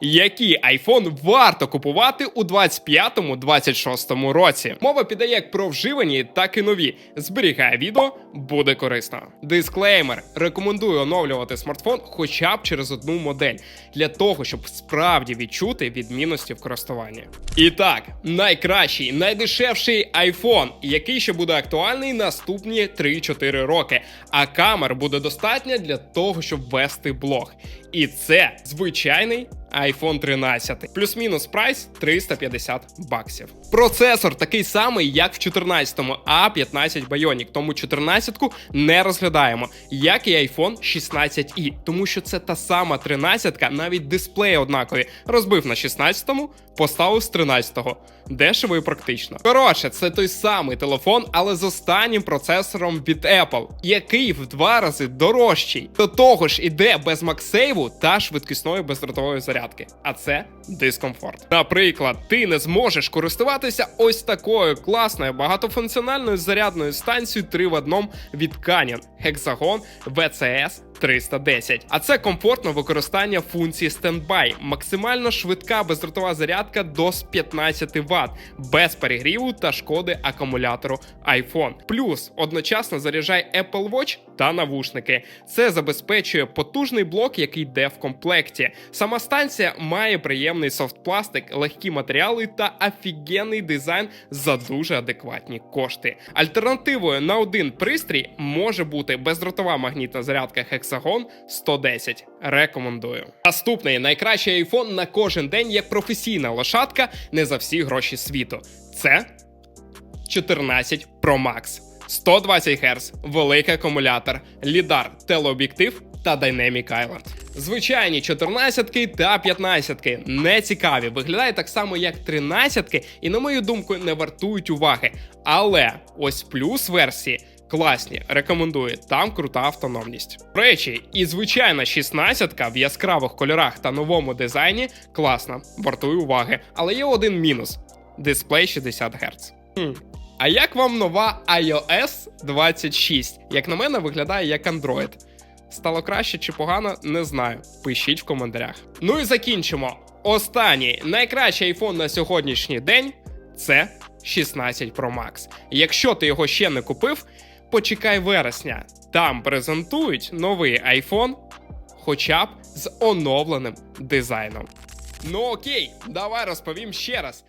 Який iPhone варто купувати у 25-26 році? Мова піде як про вживані, так і нові. Зберігає відео, буде корисно. Дисклеймер: рекомендую оновлювати смартфон хоча б через одну модель для того, щоб справді відчути відмінності в користуванні. І так, найкращий, найдешевший iPhone, який ще буде актуальний наступні 3-4 роки. А камер буде достатньо для того, щоб вести блог. І це звичайний iPhone 13. Плюс-мінус прайс 350 баксів. Процесор такий самий, як в 14-му, A15 Bionic, тому 14-ку не розглядаємо, як і iPhone 16i, тому що це та сама 13-ка, навіть дисплеї однакові. Розбив на 16-му, поставив з 13-го. Дешево і практично. Коротше, це той самий телефон, але з останнім процесором від Apple, який в два рази дорожчий. До того ж, іде без максейву та швидкісної бездротової зарядки. А це дискомфорт. Наприклад, ти не зможеш користуватися ось такою класною багатофункціональною зарядною станцією 3 в одному від Canon Hexagon VCS 310. А це комфортне використання функції стендбай, максимально швидка бездротова зарядка до 15 Вт, без перегріву та шкоди акумулятору iPhone. Плюс одночасно заряджає Apple Watch та навушники. Це забезпечує потужний блок, який йде в комплекті. Сама станція має приємний софтпластик, легкі матеріали та офігенний дизайн за дуже адекватні кошти. Альтернативою на один пристрій може бути бездротова магнітна зарядка Hexagon 110. Рекомендую. Наступний найкращий iPhone на кожен день як професійна лошадка не за всі гроші світу. Це 14 Pro Max. 120 Гц, великий акумулятор, лідар, телеоб'єктив та Dynamic Island. Звичайні 14 та 15 не цікаві, виглядають так само, як 13 і, на мою думку, не вартують уваги. Але ось плюс версії. Класні, рекомендую, там крута автономність. До речі, і звичайна 16 в яскравих кольорах та новому дизайні класна, вартує уваги. Але є один мінус: дисплей 60 Гц. Хм. А як вам нова iOS 26? Як на мене, виглядає як Android. Стало краще чи погано, не знаю. Пишіть в коментарях. Ну і закінчимо. Останній найкращий iPhone на сьогоднішній день це 16 Pro Max. Якщо ти його ще не купив, почекай вересня. Там презентують новий iPhone, хоча б з оновленим дизайном. Ну окей, давай розповім ще раз.